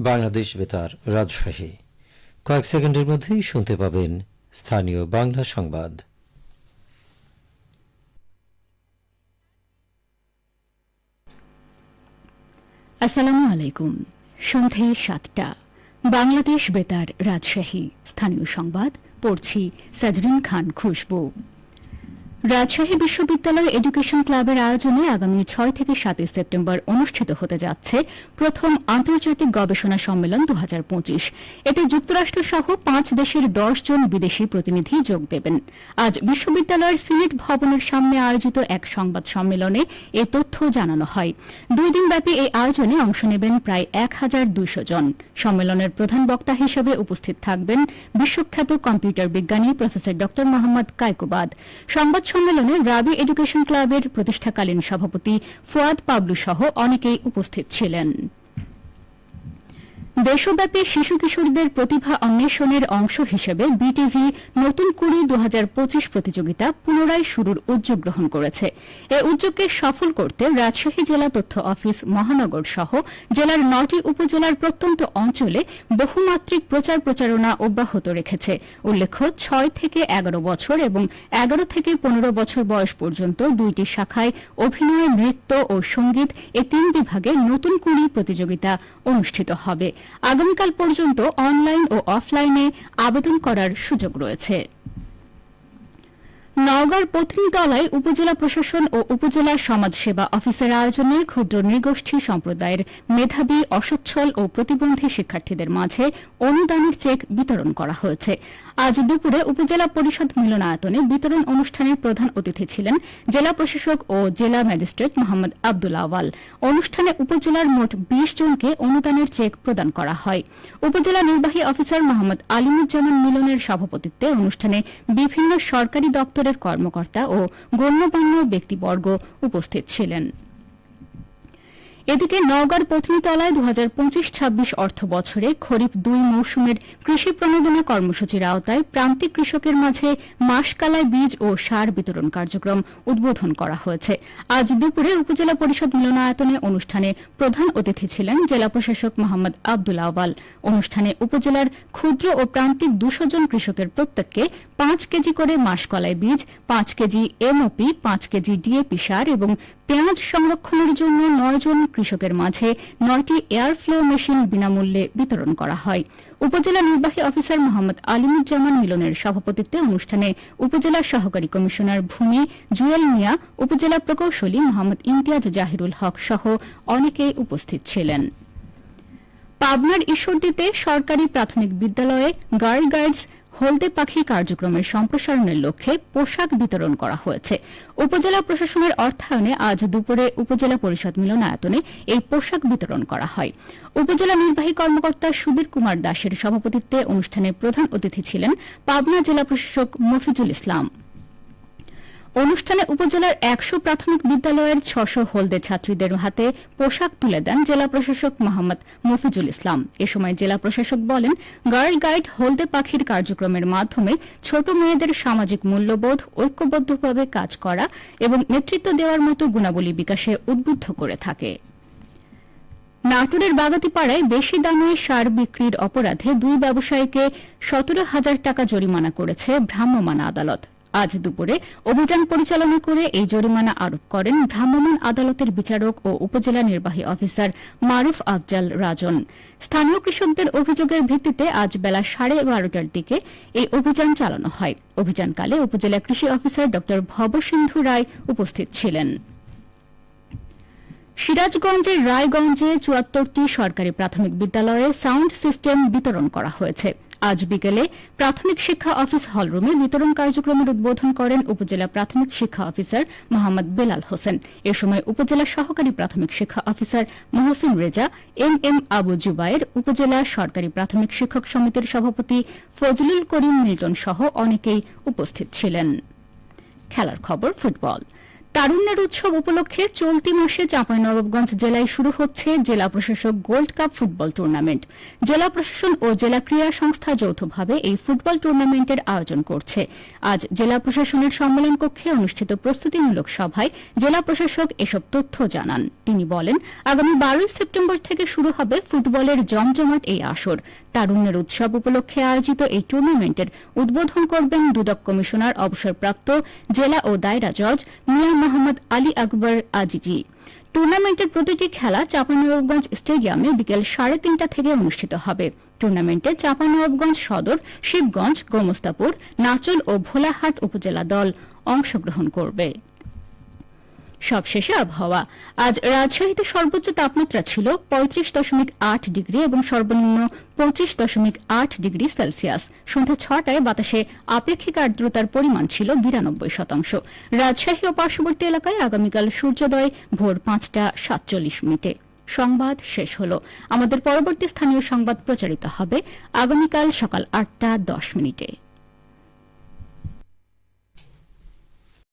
বাংলাদেশ বেতার রাজশাহী। কয়েক সেকেন্ডের মধ্যেই শুনতে পাবেন স্থানীয় বাংলা সংবাদ। আসসালামু আলাইকুম। সন্ধে সাতটা। বাংলাদেশ বেতার রাজশাহী। স্থানীয় সংবাদ, পড়ছি সাজরিন খান খুশবু। রাজশাহী বিশ্ববিদ্যালয় এডুকেশন ক্লাবের আয়োজনে আগামী ছয় থেকে সাতই সেপ্টেম্বর অনুষ্ঠিত হতে যাচ্ছে প্রথম আন্তর্জাতিক গবেষণা সম্মেলন দু হাজার পঁচিশ। এতে যুক্তরাষ্ট্র সহ পাঁচ দেশের দশ জন বিদেশি প্রতিনিধি যোগ দেবেন। আজ বিশ্ববিদ্যালয়ের সিনেট ভবনের সামনে আয়োজিত এক সংবাদ সম্মেলনে এ তথ্য জানানো হয়। দুই দিনব্যাপী এই আয়োজনে অংশ নেবেন প্রায় এক হাজার দুইশো জন। সম্মেলনের প্রধান বক্তা হিসেবে উপস্থিত থাকবেন বিশ্বখ্যাত কম্পিউটার বিজ্ঞানী প্রফেসর ড মোহাম্মদ কায়কুবাদ। সংবাদ সম্মেলনে রাবি এডুকেশন ক্লাবের প্রতিষ্ঠাকালীন সভাপতি ফুয়াদ পাবলু সহ অনেকেই উপস্থিত ছিলেন। দেশব্যাপী শিশু কিশোরদের প্রতিভা অন্বেষণের অংশ হিসেবে বিটিভি নতুন কুড়ি দু প্রতিযোগিতা পুনরায় শুরুর উদ্যোগ গ্রহণ করেছে। এ উদ্যোগকে সফল করতে রাজশাহী জেলা তথ্য অফিস মহানগর সহ জেলার নটি উপজেলার প্রত্যন্ত অঞ্চলে বহুমাত্রিক প্রচার প্রচারণা অব্যাহত রেখেছে। উল্লেখ্য, ছয় থেকে এগারো বছর এবং এগারো থেকে পনেরো বছর বয়স পর্যন্ত দুইটি শাখায় অভিনয়, নৃত্য ও সংগীত এ তিন বিভাগে নতুন কুড়ি প্রতিযোগিতা অনুষ্ঠিত হবে। আগামীকাল পর্যন্ত অনলাইন ও অফলাইনে আবেদন করার সুযোগ রয়েছে। নওগাঁর পত্নীতলায় উপজেলা প্রশাসন ও উপজেলা সমাজসেবা অফিসের আয়োজনে ক্ষুদ্র নৃগোষ্ঠী সম্প্রদায়ের মেধাবী, অসচ্ছল ও প্রতিবন্ধী শিক্ষার্থীদের মাঝে অনুদানের চেক বিতরণ করা হয়েছে। আজ দুপুরে উপজেলা পরিষদ মিলনায়তনে বিতরণ অনুষ্ঠানে প্রধান অতিথি ছিলেন জেলা প্রশাসক ও জেলা ম্যাজিস্ট্রেট মোহাম্মদ আব্দুল আওয়াল। অনুষ্ঠানে উপজেলার মোট বিশ জনকে অনুদানের চেক প্রদান করা হয়। উপজেলা নির্বাহী অফিসার মোহাম্মদ আলিমুজ্জামান মিলনের সভাপতিত্বে অনুষ্ঠানে বিভিন্ন সরকারি কর্মকর্তা ও গণ্যমান্য ব্যক্তিবর্গ উপস্থিত ছিলেন। এদিকে নওগাঁর পত্নীতলায় দু হাজার পঁচিশ ছাব্বিশ অর্থ বছরে খরিফ দুই মৌসুমের কৃষি প্রণোদনা কর্মসূচির আওতায় প্রান্তিক কৃষকের মাঝে মাসকালায় বীজ ও সার বিতরণ কার্যক্রম উদ্বোধন করা হয়েছে। আজ দুপুরে উপজেলা পরিষদ মিলনায়তনে অনুষ্ঠানে প্রধান অতিথি ছিলেন জেলা প্রশাসক মোহাম্মদ আব্দুল আওয়াল। অনুষ্ঠানে উপজেলার ক্ষুদ্র ও প্রান্তিক দুশো জন কৃষকের প্রত্যেককে পাঁচ কেজি করে মাসকলাই বীজ, পাঁচ কেজি এমওপি, পাঁচ কেজি ডিএপি সার এবং পেঁয়াজ সংরক্ষণের জন্য নয় জন কৃষকের মাঝে নয়টি এয়ার ফ্লো মেশিন বিনামূল্যে বিতরণ করা হয়। উপজেলা নির্বাহী অফিসার মোহাম্মদ আলিমুজ্জামান মিলনের সভাপতিত্বে অনুষ্ঠানে উপজেলা সহকারী কমিশনার ভূমি জুয়েল মিয়া, উপজেলা প্রকৌশলী মোহাম্মদ ইমতিয়াজ জাহিরুল হক সহ অনেকেই উপস্থিত ছিলেন। পাবনার ঈশ্বরদীতে সরকারি প্রাথমিক বিদ্যালয়ে গার্ল গাইডস হলদে পাখি কার্যক্রমের সম্প্রসারণের লক্ষ্যে পোশাক বিতরণ করা হয়েছে। উপজেলা প্রশাসনের অর্থায়নে আজ দুপুরে উপজেলা পরিষদ মিলনায়তনে এই পোশাক বিতরণ করা হয়। উপজেলা নির্বাহী কর্মকর্তা সুবীর কুমার দাসের সভাপতিত্বে অনুষ্ঠানে প্রধান অতিথি ছিলেন পাবনা জেলা প্রশাসক মফিজুল ইসলাম। অনুষ্ঠানে উপজেলার একশো প্রাথমিক বিদ্যালয়ের ছশো হলদে ছাত্রীদের হাতে পোশাক তুলে দেন জেলা প্রশাসক মোহাম্মদ মফিজুল ইসলাম। এ সময় জেলা প্রশাসক বলেন, গার্ল গাইড হলদে পাখির কার্যক্রমের মাধ্যমে ছোট মেয়েদের সামাজিক মূল্যবোধ, ঐক্যবদ্ধভাবে কাজ করা এবং নেতৃত্ব দেওয়ার মতো গুণাবলী বিকাশে উদ্বুদ্ধ করে থাকে। নাটোরের বাগাতিপাড়ায় বেশি দামে সার বিক্রির অপরাধে দুই ব্যবসায়ীকে সতেরো হাজার টাকা জরিমানা করেছে ভ্রাম্যমাণ আদালত। আজ দুপুরে অভিযান পরিচালনা করে এই জরিমানা আরোপ করেন ভ্রাম্যমাণ আদালতের বিচারক ও উপজেলা নির্বাহী অফিসার মারুফ আফজাল রাজন। স্থানীয় কৃষকদের অভিযোগের ভিত্তিতে আজ বেলা সাড়ে বারোটার দিকে এই অভিযান চালানো হয়। অভিযানকালে উপজেলা কৃষি অফিসার ড ভবসিন্ধু রায় উপস্থিত ছিলেন। সিরাজগঞ্জের রায়গঞ্জে চুয়াত্তরটি সরকারি প্রাথমিক বিদ্যালয়ে সাউন্ড সিস্টেম বিতরণ করা হয়েছে। আজ বিকেলে প্রাথমিক শিক্ষা অফিস হলরুমে বিতরণ কার্যক্রমের উদ্বোধন করেন উপজেলা প্রাথমিক শিক্ষা অফিসার মোহাম্মদ বেলাল হোসেন। এ সময় উপজেলা সহকারী প্রাথমিক শিক্ষা officer Mohsin Reza M M Abu Jubayer, উপজেলা সরকারি প্রাথমিক শিক্ষক সমিতির সভাপতি ফজলুল করিম মিল্টন সহ অনেকেই উপস্থিত ছিলেন। খেলার খবর, ফুটবল। তারুণ্যের উৎসব উপলক্ষে চলতি মাসে চাঁপাইনবাবগঞ্জ জেলায় শুরু হচ্ছে জেলা প্রশাসক গোল্ড কাপ ফুটবল টুর্নামেন্ট। জেলা প্রশাসন ও জেলা ক্রীড়া সংস্থা যৌথভাবে এই ফুটবল টুর্নামেন্টের আয়োজন করছে। আজ জেলা প্রশাসনের সম্মেলন কক্ষে অনুষ্ঠিত প্রস্তুতিমূলক সভায় জেলা প্রশাসক এসব তথ্য জানান। তিনি বলেন, আগামী বারোই সেপ্টেম্বর থেকে শুরু হবে ফুটবলের জমজমাট এই আসর। তারুণ্যের উৎসব উপলক্ষে আয়োজিত এই টুর্নামেন্টের উদ্বোধন করবেন দুদক কমিশনার অবসরপ্রাপ্ত জেলা ও দায়রা জজ মিয়া মোহাম্মদ আলী আকবর আজিজি। টুর্নামেন্টের প্রতিটি খেলা চাঁপানবাবগঞ্জ স্টেডিয়ামে বিকেল সাড়ে তিনটা থেকে অনুষ্ঠিত হবে। টুর্নামেন্টে চাঁপানবাবগঞ্জ সদর, শিবগঞ্জ, গোমস্তাপুর, নাচল ও ভোলাহাট উপজেলা দল অংশগ্রহণ করবে। সবশেষে আবহাওয়া। আজ রাজশাহীতে সর্বোচ্চ তাপমাত্রা ছিল পঁয়ত্রিশ দশমিক আট ডিগ্রি এবং সর্বনিম্ন পঁচিশ দশমিক আট ডিগ্রি সেলসিয়াস। সন্ধ্যা ছটায় বাতাসে আপেক্ষিক আর্দ্রতার পরিমাণ ছিল বিরানব্বই শতাংশ। রাজশাহী ও পার্শ্ববর্তী এলাকায় আগামীকাল সূর্যোদয়, ভোর পাঁচটা সাতচল্লিশ মিনিটে। সংবাদ শেষ হল। আমাদের পরবর্তী স্থানীয় সংবাদ প্রচারিত হবে আগামীকাল সকাল আটটা দশ মিনিটে।